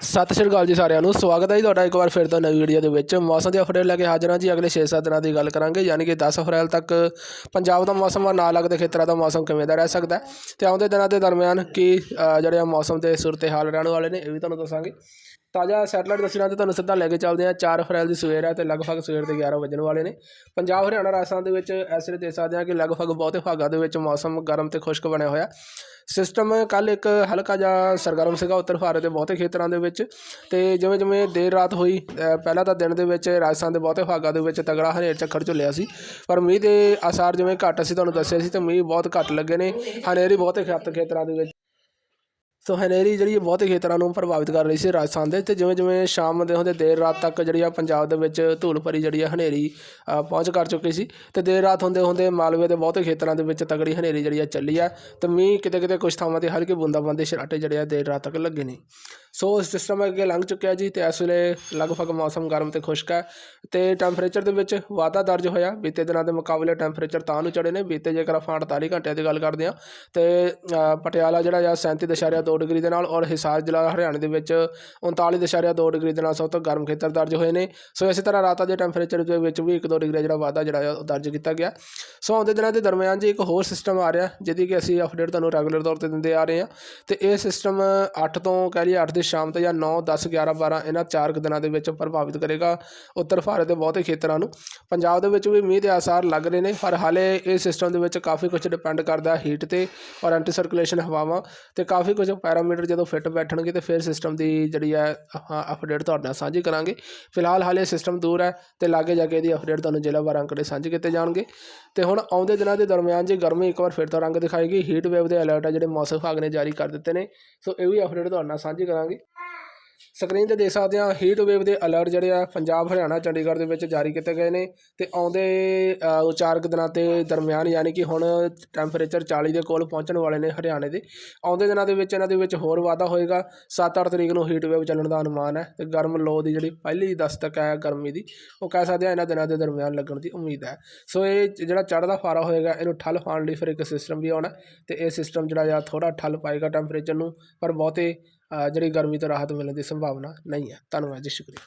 ਸਤਿ ਸ਼੍ਰੀ ਅਕਾਲ ਜੀ ਸਾਰਿਆਂ ਨੂੰ। ਸਵਾਗਤ ਹੈ ਜੀ ਤੁਹਾਡਾ ਇੱਕ ਵਾਰ ਫਿਰ ਤੋਂ ਨਵੀਂ ਵੀਡੀਓ ਦੇ ਵਿੱਚ। ਮੌਸਮ ਦੇ ਅਪਡੇਟ ਲੈ ਕੇ ਹਾਜ਼ਰ ਹਾਂ ਜੀ। ਅਗਲੇ 6-7 ਦਿਨਾਂ ਦੀ ਗੱਲ ਕਰਾਂਗੇ। ਯਾਨੀ ਕਿ 10 ਅਪ੍ਰੈਲ ਤੱਕ ਪੰਜਾਬ ਦਾ ਮੌਸਮ ਆ, ਨਾਲ ਲੱਗਦੇ ਖੇਤਰਾਂ ਦਾ ਮੌਸਮ ਕਿਵੇਂ ਦਾ ਰਹਿ ਸਕਦਾ ਹੈ। ਤੇ ਆਉਂਦੇ ਦਿਨਾਂ ਦੇ ਦਰਮਿਆਨ ਕੀ ਜਿਹੜੇ ਆ ਮੌਸਮ ਦੇ ਸੁਰਤੇ ਹਾਲ ਰਹਿਣ ਵਾਲੇ ਨੇ, ਇਹ ਵੀ ਤੁਹਾਨੂੰ ਦੱਸਾਂਗੇ। ਤਾਜ਼ਾ ਸੈਟਲਾਈਟ ਦੱਸਣਾ ਤੇ ਤੁਹਾਨੂੰ ਸਿੱਧਾ ਲੈ ਕੇ ਚੱਲਦੇ ਹਾਂ। 4 ਅਪ੍ਰੈਲ ਦੀ ਸਵੇਰ ਹੈ ਤੇ ਲਗਭਗ ਸਵੇਰ ਦੇ 11 ਵਜਣ ਵਾਲੇ ਨੇ। ਪੰਜਾਬ, ਹਰਿਆਣਾ ਰਾਜਸਥਾਨ ਦੇ ਵਿੱਚ ਐਸੇ ਦੇ ਸਕਦੇ ਹਾਂ ਕਿ ਲਗਭਗ ਬਹੁਤੇ ਭਾਗਾਂ ਦੇ ਵਿੱਚ ਮੌਸਮ ਗਰਮ ਤੇ ਖੁਸ਼ਕ ਬਣਿਆ ਹੋਇਆ। ਸਿਸਟਮ ਕੱਲ ਇੱਕ ਹਲਕਾ ਜਿਹਾ ਸਰਗਰਮ ਸੀਗਾ ਉੱਤਰ ਭਾਰਤ ਦੇ ਬਹੁਤੇ ਖੇਤਰਾਂ ਦੇ ਵਿੱਚ ਤੇ ਜਿਵੇਂ ਜਿਵੇਂ ਦੇਰ ਰਾਤ ਹੋਈ ਪਹਿਲਾਂ ਤਾਂ ਦਿਨ ਦੇ ਵਿੱਚ ਰਾਜਸਥਾਨ ਦੇ ਬਹੁਤੇ ਭਾਗਾਂ ਦੇ ਵਿੱਚ ਤਗੜਾ ਹਨੇਰ ਝੱਖੜ ਝੁੱਲਿਆ ਸੀ, ਪਰ ਮੀਂਹ ਦੇ ਆਸਾਰ ਜਿਵੇਂ ਘੱਟ ਸੀ ਤੁਹਾਨੂੰ ਦੱਸਿਆ ਸੀ ਤੇ ਮੀਂਹ ਬਹੁਤ ਘੱਟ ਲੱਗੇ ਨੇ। ਹਨੇਰੀ ਬਹੁਤੇ ਖੇਤ ਖੇਤਰਾਂ ਦੇ ਵਿੱਚ ਸੋ ਹਨੇਰੀ ਜਿਹੜੀ ਇਹ ਬਹੁਤੇ ਖੇਤਰਾਂ ਨੂੰ ਪ੍ਰਭਾਵਿਤ ਕਰ ਰਹੀ ਸੀ ਰਾਜਸਥਾਨ ਦੇ। ਤੇ ਜਿਵੇਂ ਜਿਵੇਂ ਸ਼ਾਮ ਦੇ ਹੁੰਦੇ, ਦੇਰ ਰਾਤ ਤੱਕ ਜਿਹੜੀ ਆ ਪੰਜਾਬ ਦੇ ਵਿੱਚ ਧੂਲ ਭਰੀ ਜਿਹੜੀ ਆ ਹਨੇਰੀ ਪਹੁੰਚ ਕਰ ਚੁੱਕੀ ਸੀ। ਤੇ ਦੇਰ ਰਾਤ ਹੁੰਦੇ ਹੁੰਦੇ ਮਾਲਵੇ ਦੇ ਬਹੁਤੇ ਖੇਤਰਾਂ ਦੇ ਵਿੱਚ ਤਗੜੀ ਹਨੇਰੀ ਜਿਹੜੀ ਆ ਚੱਲੀ ਆ। ਤੇ ਮੀਂਹ ਕਿਤੇ ਕਿਤੇ ਕੁਝ ਥਾਵਾਂ ਤੇ ਹਲਕੇ ਬੂੰਦਾਬਾਂਦੀ ਛਰਾਟੇ ਜਿਹੜੇ ਆ ਦੇਰ ਰਾਤ ਤੱਕ ਲੱਗੇ ਨੇ। ਸੋ ਸਿਸਟਮ ਅੱਗੇ ਲੰਘ ਚੁੱਕਿਆ ਜੀ ਤੇ ਇਸ ਵੇਲੇ ਲਗਭਗ ਮੌਸਮ ਗਰਮ ਤੇ ਖੁਸ਼ਕ ਹੈ। ਤੇ ਟੈਂਪਰੇਚਰ ਦੇ ਵਿੱਚ ਵਾਧਾ ਦਰਜ ਹੋਇਆ। ਬੀਤੇ ਦਿਨਾਂ ਦੇ ਮੁਕਾਬਲੇ ਟੈਂਪਰੇਚਰ ਤਾਂ ਨੂੰ ਚੜੇ ਨੇ। ਬੀਤੇ ਜੇਕਰ ਆਪਾਂ 48 ਘੰਟਿਆਂ ਦੀ ਗੱਲ ਕਰਦੇ ਹਾਂ, ਤੇ ਪਟਿਆਲਾ ਜਿਹੜਾ ਆ 37.2 ਡਿਗਰੀ ਦੇ ਨਾਲ ਔਰ ਹਿਸਾਰ ਜ਼ਿਲ੍ਹਾ ਹਰਿਆਣਾ ਦੇ ਵਿੱਚ 39.2 ਡਿਗਰੀ ਦੇ ਨਾਲ ਸਭ ਤੋਂ ਗਰਮ ਖੇਤਰ ਦਰਜ ਹੋਏ ਨੇ। ਸੋ ਇਸੇ ਤਰ੍ਹਾਂ ਰਾਤਾਂ ਦੇ ਟੈਂਪਰੇਚਰ ਦੇ ਵਿੱਚ ਵੀ 1-2 ਡਿਗਰੀ ਜਿਹੜਾ ਵਾਧਾ ਜਿਹੜਾ ਆ ਉਹ ਦਰਜ ਕੀਤਾ ਗਿਆ। ਸੋ ਆਉਂਦੇ ਦਿਨਾਂ ਦੇ ਦਰਮਿਆਨ ਜੀ ਇੱਕ ਹੋਰ ਸਿਸਟਮ ਆ ਰਿਹਾ, ਜਿਹਦੀ ਕਿ ਅਸੀਂ ਅਪਡੇਟ ਤੁਹਾਨੂੰ ਰੈਗੂਲਰ ਤੌਰ ਤੇ ਦਿੰਦੇ ਆ ਰਹੇ ਹਾਂ। ਤੇ ਇਹ ਸਿਸਟਮ 8 ਤੋਂ ਕਹਿ ਲਈਏ 8 ਦੀ ਸ਼ਾਮ ਤੋਂ ਜਾਂ 9 10 11 12 ਇਹਨਾਂ ਚਾਰ ਕੁ ਦਿਨਾਂ ਦੇ ਵਿੱਚ ਪ੍ਰਭਾਵਿਤ ਕਰੇਗਾ ਉੱਤਰ ਭਾਰਤ ਦੇ ਬਹੁਤੇ ਖੇਤਰਾਂ ਨੂੰ। ਪੰਜਾਬ ਦੇ ਵਿੱਚ ਵੀ ਮੀਂਹ ਦੇ ਆਸਾਰ ਲੱਗ ਰਹੇ ਨੇ, ਪਰ ਹਾਲੇ ਇਹ ਸਿਸਟਮ ਦੇ ਵਿੱਚ ਕਾਫੀ ਕੁਝ ਡਿਪੈਂਡ ਕਰਦਾ ਹੀਟ ਤੇ ਔਰ ਐਂਟੀ ਸਰਕੂਲੇਸ਼ਨ ਹਵਾਵਾਂ ਤੇ ਕਾਫੀ ਕੁਝ ਪੈਰਾਮੀਟਰ ਜਦੋਂ ਫਿੱਟ ਬੈਠਣਗੇ ਤੇ ਫਿਰ ਸਿਸਟਮ ਦੀ ਜਿਹੜੀ ਹੈ ਅਪਡੇਟ ਤੁਹਾਡੇ ਨਾਲ ਸਾਂਝੀ ਕਰਾਂਗੇ। ਫਿਲਹਾਲ ਹਾਲੇ ਸਿਸਟਮ ਦੂਰ ਹੈ ਤੇ ਲਾਗੇ ਜਾ ਕੇ ਇਹਦੀ ਅਪਡੇਟ ਤੁਹਾਨੂੰ ਜ਼ਿਲ੍ਹਾ ਵਾਰ ਅੰਕੜੇ ਸਾਂਝੇ ਕੀਤੇ ਜਾਣਗੇ। ਤੇ ਹੁਣ ਆਉਂਦੇ ਦਿਨਾਂ ਦੇ ਦਰਮਿਆਨ ਜੇ ਗਰਮੀ ਇੱਕ ਵਾਰ ਫਿਰ ਤੋਂ ਰੰਗ ਦਿਖਾਏਗੀ ਹੀਟ ਵੇਵ ਦੇ ਅਲਰਟ ਆ ਜਿਹੜੇ ਮੌਸਮ ਵਿਭਾਗ ਨੇ ਜਾਰੀ ਕਰ ਦਿੱਤੇ ਨੇ। ਸੋ ਇਹ ਵੀ ਅਪਡੇਟ ਤੁਹਾਡੇ ਨਾਲ ਸਾਂਝੀ ਕਰਾਂਗੇ। ਸਕਰੀਨ ਤੇ ਦੇਖ ਸਕਦੇ ਹਾਂ ਹੀਟ ਵੇਵ ਦੇ ਅਲਰਟ ਜਿਹੜੇ ਆ, ਪੰਜਾਬ, ਹਰਿਆਣਾ, ਚੰਡੀਗੜ੍ਹ ਦੇ ਵਿੱਚ ਜਾਰੀ ਕੀਤੇ ਗਏ ਨੇ ਤੇ ਆਉਂਦੇ ਉਚਾਰਕ ਦਿਨਾਂ ਦੇ ਦਰਮਿਆਨ ਯਾਨੀ ਕਿ ਹੁਣ ਟੈਂਪਰੇਚਰ 40 ਦੇ ਕੋਲ ਪਹੁੰਚਣ ਵਾਲੇ ਨੇ ਹਰਿਆਣੇ ਦੇ। ਆਉਂਦੇ ਦਿਨਾਂ ਦੇ ਵਿੱਚ ਇਹਨਾਂ ਦੇ ਵਿੱਚ ਹੋਰ ਵਾਧਾ ਹੋਏਗਾ। 7-8 ਤਰੀਕ ਨੂੰ ਹੀਟ ਵੇਵ ਚੱਲਣ ਦਾ ਅਨੁਮਾਨ ਹੈ ਤੇ ਗਰਮ ਲੋ ਦੀ ਜਿਹੜੀ ਪਹਿਲੀ ਦਸਤਕ ਹੈ ਗਰਮੀ ਦੀ, ਉਹ ਕਹਿ ਸਕਦੇ ਆ ਇਹਨਾਂ ਦਿਨਾਂ ਦੇ ਦਰਮਿਆਨ ਲੱਗਣ ਦੀ ਉਮੀਦ ਹੈ। ਸੋ ਇਹ ਜਿਹੜਾ ਚੜ੍ਹਦਾ ਫਾਰਾ ਹੋਏਗਾ, ਇਹਨੂੰ ਠੱਲ ਪਾਉਣ ਲਈ ਫਿਰ ਇੱਕ ਸਿਸਟਮ ਵੀ ਆਉਣਾ ਤੇ ਇਹ ਸਿਸਟਮ ਜਿਹੜਾ ਆ ਥੋੜਾ ਠੱਲ ਪਾਏਗਾ ਟੈਂਪਰੇਚਰ ਨੂੰ, ਪਰ ਬਹੁਤੇ ਜਿਹੜੀ ਗਰਮੀ ਤੋਂ ਰਾਹਤ ਮਿਲਣ ਦੀ ਸੰਭਾਵਨਾ ਨਹੀਂ ਹੈ। ਧੰਨਵਾਦ ਜੀ ਸ਼ੁਕਰੀਆ